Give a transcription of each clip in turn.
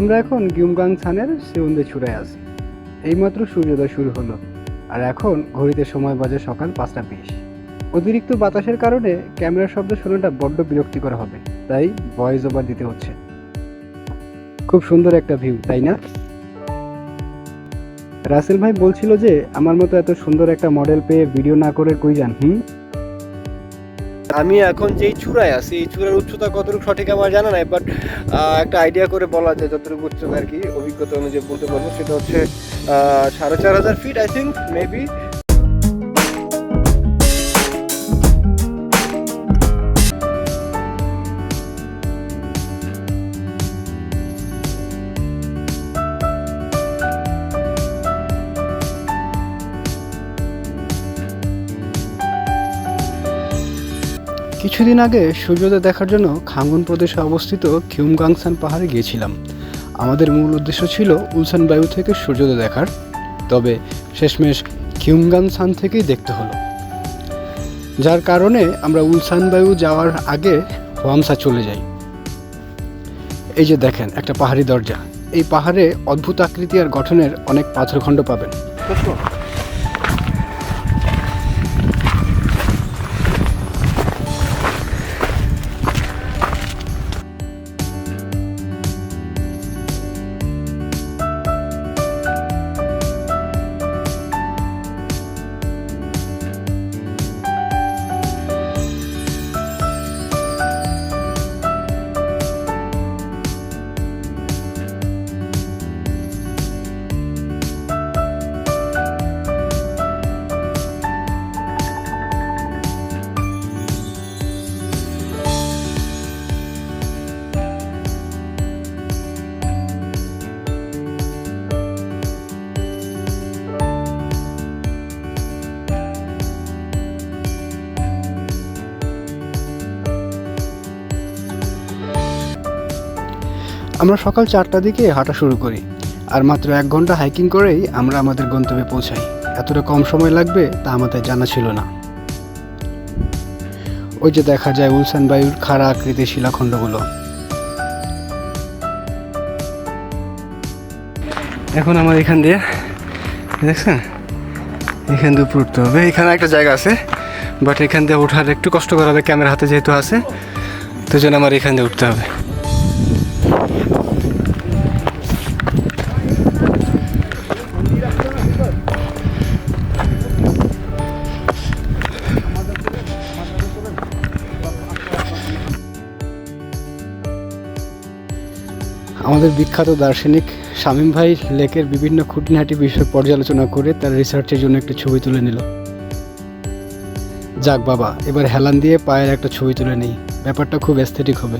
আমরা এখন গিউমগাং ছানের সেউন্দে ছুড়ে আছি। এইমাত্র সূর্যোদয় শুরু হলো, আর এখন ঘড়িতে সময় বাজে সকাল পাঁচটা বিশ। অতিরিক্ত বাতাসের কারণে ক্যামেরার শব্দ শোনাটা বড্ড বিরক্তিকর হবে, তাই ভয়েস ওভার দিতে হচ্ছে। খুব সুন্দর একটা ভিউ, তাই না? রাসেল ভাই বলছিল যে, আমার মতো এত সুন্দর একটা মডেল পেয়ে ভিডিও না করে কই যান, হুম? আমি এখন যেই চূড়ায় আছি, এই চূড়ার উচ্চতা কতটুকু সঠিক আমার জানা নাই বাট একটা আইডিয়া করে বলা যায় যতটুকু উচ্চতা আর কি, অভিজ্ঞতা অনুযায়ী বলতে পারব, সেটা হচ্ছে সাড়ে চার হাজার ফিট আই থিঙ্ক মেবি কিছুদিন আগে সূর্যোদয় দেখার জন্য খাঙ্গন প্রদেশে অবস্থিত খিউমগাংসান পাহাড়ে গিয়েছিলাম। আমাদের মূল উদ্দেশ্য ছিল উলসান বায়ু থেকে সূর্যোদয় দেখার। তবে শেষমেশ খিউমগাংসান থেকেই দেখতে হলো। যার কারণে আমরা উলসান বায়ু যাওয়ার আগে হোয়ামসা চলে যাই। এই যে দেখেন, একটা পাহাড়ি দরজা। এই পাহাড়ে অদ্ভুত আকৃতি আর গঠনের অনেক পাথরখণ্ড পাবেন। আমরা সকাল চারটার দিকে হাঁটা শুরু করি, আর মাত্র এক ঘণ্টা হাইকিং করেই আমরা আমাদের গন্তব্যে পৌঁছাই। এতটা কম সময় লাগবে তা আমাদের জানা ছিল না। ওই যে দেখা যায় উলসান বায়ুর খাড়া আকৃতির শিলাখণ্ডগুলো। এখন আমার এখান দিয়ে, দেখছেন? এখান দিয়ে উপরে উঠতে হবে। এখানে একটা জায়গা আছে বাট এখান দিয়ে ওঠার একটু কষ্ট করা হবে, ক্যামেরা হাতে যেহেতু আছে, তো জন্য আমার এখান দিয়ে উঠতে হবে। আমাদের বিখ্যাত দার্শনিক শামীম ভাই লেকের বিভিন্ন খুঁটিনাটি বিষয় পর্যালোচনা করে তার রিসার্চের জন্য একটা ছবি তুলে নিল। যাক বাবা, এবার হেলান দিয়ে পায়ের একটা ছবি তুলে নেই। ব্যাপারটা খুব অ্যাস্থেটিক হবে।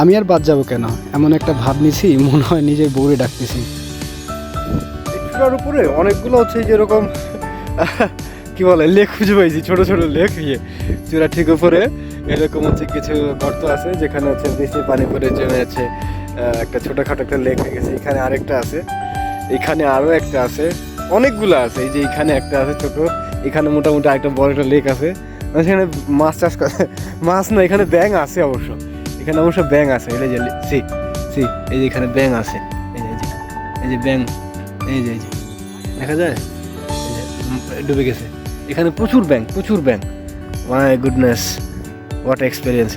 আমি আর বাদ যাব কেন? এমন একটা ভাব নিছি, মনে হয় নিজের বউরে ডাকতেছি। উপরে অনেকগুলো হচ্ছে যেরকম কি বলে, লেক খুঁজে পাইছি, ছোট ছোট লেক। ইয়ে চূড়া ঠিক উপরে। এরকম হচ্ছে কিছু গর্ত আছে যেখানে হচ্ছে বৃষ্টির পানি পড়ে জমে আছে একটা ছোটোখাটো একটা লেক হয়ে গেছে, এখানে আরেকটা আছে। এখানে আরও একটা আছে, অনেকগুলো আছে, এই যে এখানে একটা আছে ছোট, এখানে মোটামুটি একটা বড় একটা লেক আছে। মানে সেখানে মাছ চাষ করে, মাছ না, এখানে ব্যাং আছে অবশ্য। এখানে অবশ্য ব্যাং আছে, এই যে সি সি এই যে এখানে ব্যাং আছে। এই যে এই যে ব্যাং এই যে এই যে, দেখা যায়? ডুবে গেছে। এখানে প্রচুর ব্যাং প্রচুর bang my goodness what experience.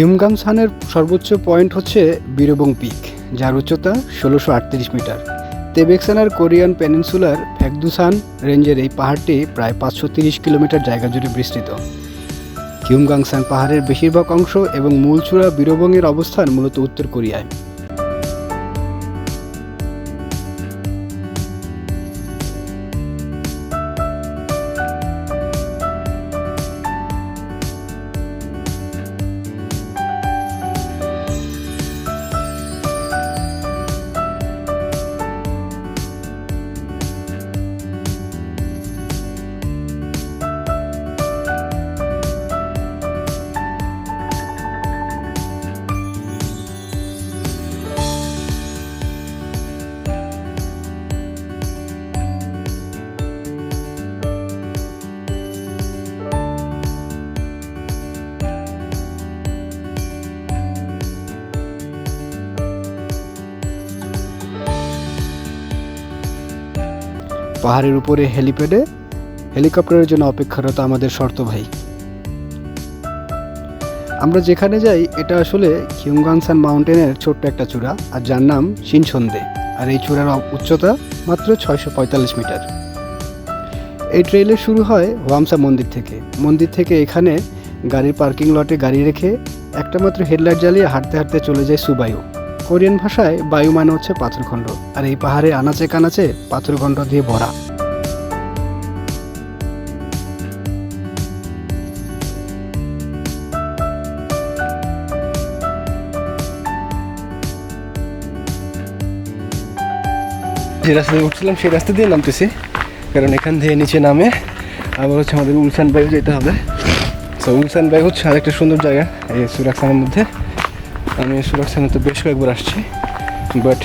কিউমগাম সানের সর্বোচ্চ পয়েন্ট হচ্ছে বীরবং পিক, যার উচ্চতা ষোলোশো আটত্রিশ মিটার। তেবেকসানার কোরিয়ান পেনিনসুলার ফ্যাকদুসান রেঞ্জের এই পাহাড়টি প্রায় পাঁচশো তিরিশ কিলোমিটার জায়গা জুড়ে বিস্তৃত। হিউমগাংসান পাহাড়ের বেশিরভাগ অংশ এবং মূলচূড়া চূড়া বীরবংয়ের অবস্থান মূলত উত্তর কোরিয়ায়। পাহাড়ের উপরে হেলিপ্যাডে হেলিকপ্টারের জন্য অপেক্ষারত আমাদের শর্ত ভাই। আমরা যেখানে যাই, এটা আসলে খিউমগাংসান মাউন্টেনের ছোট্ট একটা চূড়া, আর যার নাম শিনসন্দে আর এই চূড়ার উচ্চতা মাত্র ছয়শো পঁয়তাল্লিশ মিটার। এই ট্রেইলে শুরু হয় হোয়ামসা মন্দির থেকে। মন্দির থেকে এখানে গাড়ির পার্কিং লটে গাড়ি রেখে একটা মাত্র হেডলাইট জ্বালিয়ে হাঁটতে হাঁটতে চলে যায় সুবায়ু কোরিয়ান ভাষায় বায়ু মানে হচ্ছে পাথরখণ্ড, আর এই পাহাড়ে আনাচে কানাচে পাথরখণ্ড দিয়ে ভরা। যে রাস্তা দিয়ে উঠছিলাম, সেই রাস্তা দিয়ে নামতেছি, কারণ এখান থেকে নিচে নামে আবার হচ্ছে আমাদের উলসান বায়ু যেতে হবে। তো উলসান বায়ু হচ্ছে আরেকটা সুন্দর জায়গা, এই সুরাকসানের মধ্যে। আমি সুরাকসানে তো বেশ কয়েকবার আসছি বাট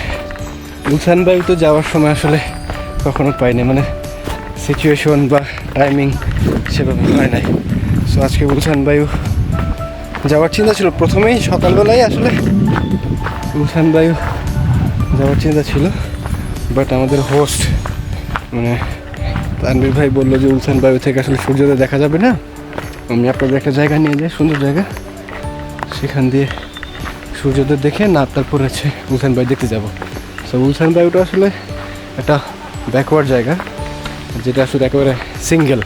উলসান বায়ু তো যাওয়ার সময় আসলে কখনো পাইনি মানে সিচুয়েশন বা টাইমিং সেভাবে হয় নাই। সো আজকে উলসান বায়ু যাওয়ার চিন্তা ছিল। প্রথমেই সকালবেলায় আসলে উলসান বায়ু যাওয়ার চিন্তা ছিল বাট আমাদের হোস্ট মানে তানবীর ভাই বলল যে উলসান বায়ু থেকে আসলে সূর্যোদয় দেখা যাবে না। আমি আপনাদের একটা জায়গা নিয়ে যাই, সুন্দর জায়গা। সেখান দিয়ে সূর্যোদয় দেখে না তারপর হচ্ছে উলসান বায়ু দেখতে যাব। সো উলসান বায়ুটা আসলে একটা ব্যাকওয়ার্ড জায়গা, যেটা আসলে একেবারে সিঙ্গেল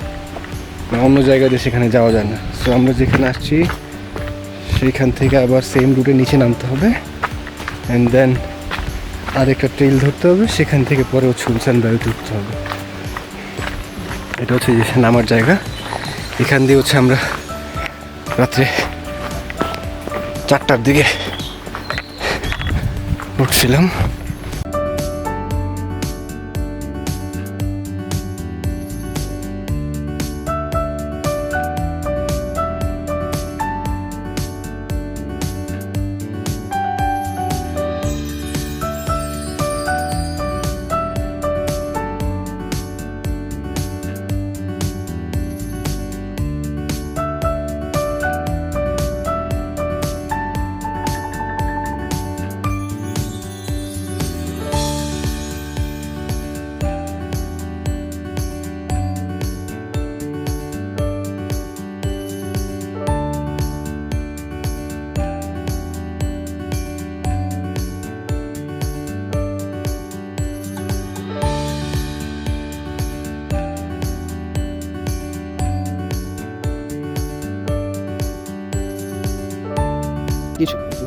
অন্য জায়গা দিয়ে সেখানে যাওয়া যায় না। সো আমরা যেখানে আসছি সেইখান থেকে আবার সেম রুটে নিচে নামতে হবে অ্যান্ড দেন আরেকটা ট্রেল ধরতে হবে, সেখান থেকে পরে হচ্ছে উলসান বায়ুতে উঠতে হবে। এটা হচ্ছে নামার জায়গা। এখান দিয়ে হচ্ছে আমরা রাত্রে চারটার দিকে উঠছিলাম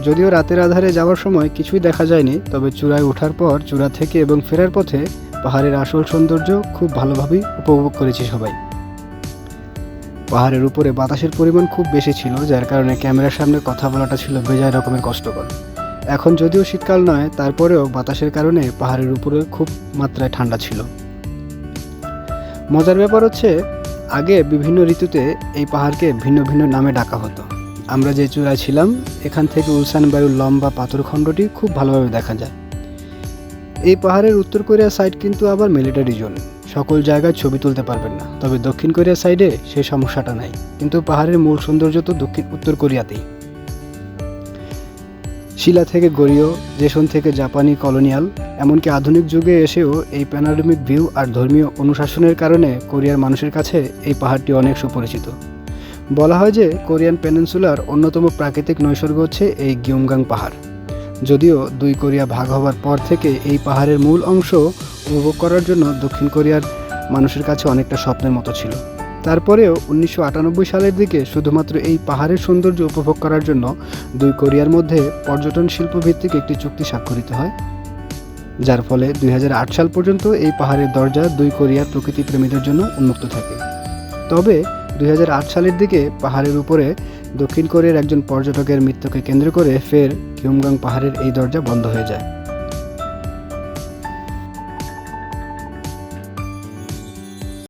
যদিও রাতের আধারে যাওয়ার সময় কিছুই দেখা যায়নি, তবে চূড়ায় ওঠার পর, চূড়া থেকে এবং ফেরার পথে পাহাড়ের আসল সৌন্দর্য খুব ভালোভাবেই উপভোগ করেছি সবাই। পাহাড়ের উপরে বাতাসের পরিমাণ খুব বেশি ছিল, যার কারণে ক্যামেরার সামনে কথা বলাটা ছিল বেজায় রকমের কষ্টকর। এখন যদিও শীতকাল নয়, তারপরেও বাতাসের কারণে পাহাড়ের উপরে খুব মাত্রায় ঠান্ডা ছিল। মজার ব্যাপার হচ্ছে, আগে বিভিন্ন ঋতুতে এই পাহাড়কে ভিন্ন ভিন্ন নামে ডাকা হতো। আমরা যে চূড়ায় ছিলাম, এখান থেকে উলসান বায়ুর লম্বা পাথরখণ্ডটি খুব ভালোভাবে দেখা যায়। এই পাহাড়ের উত্তর কোরিয়া সাইড কিন্তু আবার মিলিটারি জোন। সকল জায়গায় ছবি তুলতে পারবেন না। তবে দক্ষিণ কোরিয়া সাইডে সেই সমস্যাটা নাই। কিন্তু পাহাড়ের মূল সৌন্দর্য তো দক্ষিণ, উত্তর কোরিয়াতেই। শিলা থেকে গড়ীয়, জেসন থেকে জাপানি কলোনিয়াল, এমনকি আধুনিক যুগে এসেও এই প্যানোরামিক ভিউ আর ধর্মীয় অনুশাসনের কারণে কোরিয়ার মানুষের কাছে এই পাহাড়টি অনেক সুপরিচিত। বলা হয় যে কোরিয়ান পেনিনসুলার অন্যতম প্রাকৃতিক নৈসর্গ হচ্ছে এই গিউমগাং পাহাড়। যদিও দুই কোরিয়া ভাগ হওয়ার পর থেকে এই পাহাড়ের মূল অংশ উপভোগ করার জন্য দক্ষিণ কোরিয়ার মানুষের কাছে অনেকটা স্বপ্নের মতো ছিল। তারপরেও উনিশশো আটানব্বই সালের দিকে শুধুমাত্র এই পাহাড়ের সৌন্দর্য উপভোগ করার জন্য দুই কোরিয়ার মধ্যে পর্যটন শিল্প ভিত্তিক একটি চুক্তি স্বাক্ষরিত হয়। যার ফলে দুই হাজার আট সাল পর্যন্ত এই পাহাড়ের দরজা দুই কোরিয়ার প্রকৃতি প্রেমীদের জন্য উন্মুক্ত থাকে। তবে দুই হাজার আট সালের দিকে পাহাড়ের উপরে দক্ষিণ কোরিয়ার একজন পর্যটকের মৃত্যুকে কেন্দ্র করে ফের কিউমগাং পাহাড়ের এই দরজা বন্ধ হয়ে যায়।